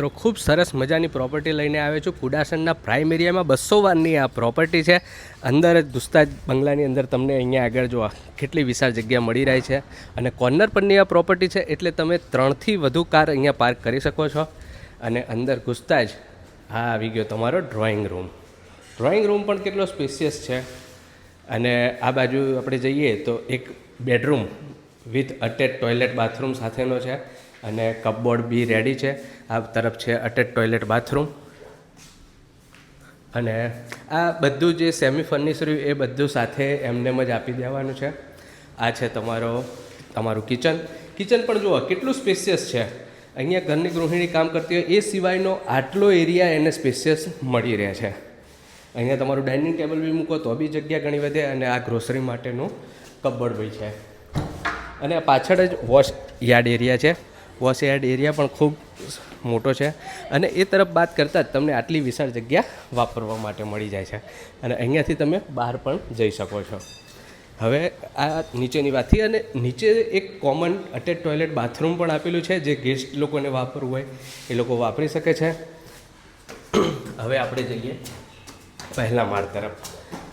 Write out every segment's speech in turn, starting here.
મિત્રો, ખૂબ સરસ મજાની પ્રોપર્ટી લઈને આવ્યો છું. કુડાસનના પ્રાઇમ એરિયામાં બસો વારની આ પ્રોપર્ટી છે. અંદર જ દુસ્તાજ બંગલાની અંદર તમને અહીંયા આગળ જો કેટલી વિશાળ જગ્યા મળી રહી છે. અને કોર્નર પરની આ પ્રોપર્ટી છે, એટલે તમે ત્રણથી વધુ કાર અહીંયા પાર્ક કરી શકો છો. અને અંદર ઘૂસતા જ આ આવી ગયો તમારો ડ્રોઈંગ રૂમ ડ્રોઈંગ રૂમ પણ કેટલો સ્પેશિયસ છે. અને આ બાજુ આપણે જઈએ તો એક bedroom with attach toilet bathroom સાથેનો છે. અને કપબોર્ડ બી રેડી છે. આ તરફ છે અટેચ ટોયલેટ બાથરૂમ અને આ બધું જે સેમી ફર્નિચર એ બધું સાથે એમને જ આપી દેવાનું છે. આ છે તમારો, તમારું કિચન કિચન પણ જુઓ, કેટલું સ્પેશિયસ છે. અહીંયા ઘરની ગૃહિણી કામ કરતી હોય, એ સિવાયનો આટલો એરિયા એને સ્પેશિયસ મળી રહે છે. અહીંયા તમારું ડાઇનિંગ ટેબલ બી મૂકો તો બી જગ્યા ઘણી વધે અને આ ગ્રોસરી માટેનું કબડ બી છે. અને પાછળ જ વોશ યાર્ડ એરિયા છે. વોશ યાર્ડ એરિયા પણ ખૂબ મોટો છે. અને એ તરફ વાત કરતાં જ તમને આટલી વિશાળ જગ્યા વાપરવા માટે મળી જાય છે. અને અહીંયાથી તમે બહાર પણ જઈ શકો છો. હવે આ નીચેની વાત અને નીચે એક કોમન અટેચ ટોયલેટ બાથરૂમ પણ આપેલું છે, જે ગેસ્ટ લોકોને વાપરવું હોય એ લોકો વાપરી શકે છે. હવે આપણે જઈએ પહેલા માળ તરફ.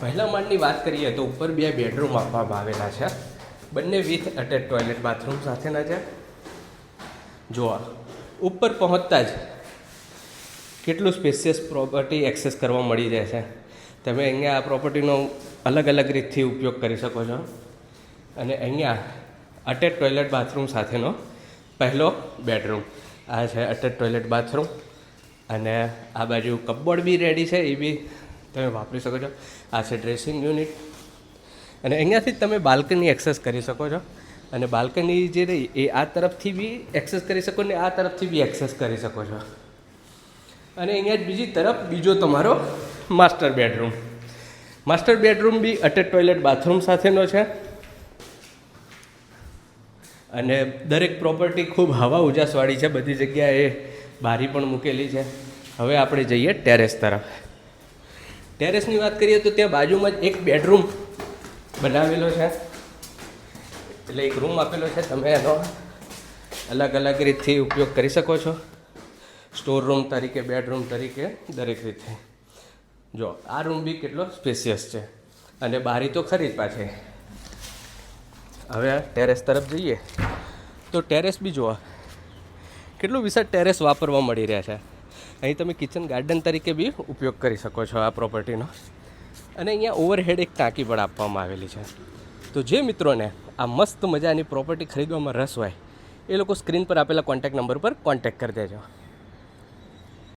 પહેલા માળની વાત કરીએ તો ઉપર બે બેડરૂમ આપવામાં આવેલા છે. બંને વિથ અટેચ ટોયલેટ બાથરૂમ સાથેના છે. જોવા. ઉપર પહોંચતા જ કેટલું સ્પેશિયસ પ્રોપર્ટી એક્સેસ કરવા મળી જાય છે. તમે અહીંયા આ પ્રોપર્ટીનો અલગ અલગ રીતથી ઉપયોગ કરી શકો છો. અને અહીંયા અટેચ ટોયલેટ બાથરૂમ સાથેનો પહેલો બેડરૂમ આ છે અટેચ ટોયલેટ બાથરૂમ અને આ બાજુ કપબોર્ડ બી રેડી છે, એ બી તમે વાપરી શકો છો. આ છે ડ્રેસિંગ યુનિટ અને અહીંયાથી તમે બાલ્કની એક્સેસ કરી શકો છો. અને બાલ્કની જે રહી, એ આ તરફથી બી એક્સેસ કરી શકો ને આ તરફથી બી એક્સેસ કરી શકો છો. અને અહીંયા જ બીજી તરફ બીજો તમારો માસ્ટર બેડરૂમ માસ્ટર બેડરૂમ બી અટેચ ટોયલેટ બાથરૂમ સાથેનો છે. અને દરેક પ્રોપર્ટી ખૂબ હવા ઉજાસવાળી છે, બધી જગ્યાએ બારી પણ મૂકેલી છે. હવે આપણે જઈએ ટેરેસ તરફ. ટેરેસની વાત કરીએ તો ત્યાં બાજુમાં જ એક બેડરૂમ બનાવેલો છે. એટલે એક રૂમ આપેલો છે, તમે એનો અલગ અલગ રીતથી ઉપયોગ કરી શકો છો. સ્ટોર રૂમ તરીકે બેડરૂમ તરીકે, દરેક રીતે. જો, આ રૂમ બી કેટલો સ્પેશિયસ છે. અને બારી તો ખરી જ પાછી. હવે ટેરેસ તરફ જઈએ. તો ટેરેસ બી જુઓ. કેટલું વિશાળ ટેરેસ વાપરવા મળી રહ્યા છે. અહીં તમે કિચન ગાર્ડન તરીકે બી ઉપયોગ કરી શકો છો આ પ્રોપર્ટીનો અને અહીંયા ઓવરહેડ એક ટાંકી પણ આપવામાં આવેલી છે. તો જે મિત્રોને આ મસ્ત મજાની પ્રોપર્ટી ખરીદવામાં રસ હોય, એ લોકો સ્ક્રીન પર આપેલા કોન્ટેક્ટ નંબર પર કોન્ટેક્ટ કરી દેજો.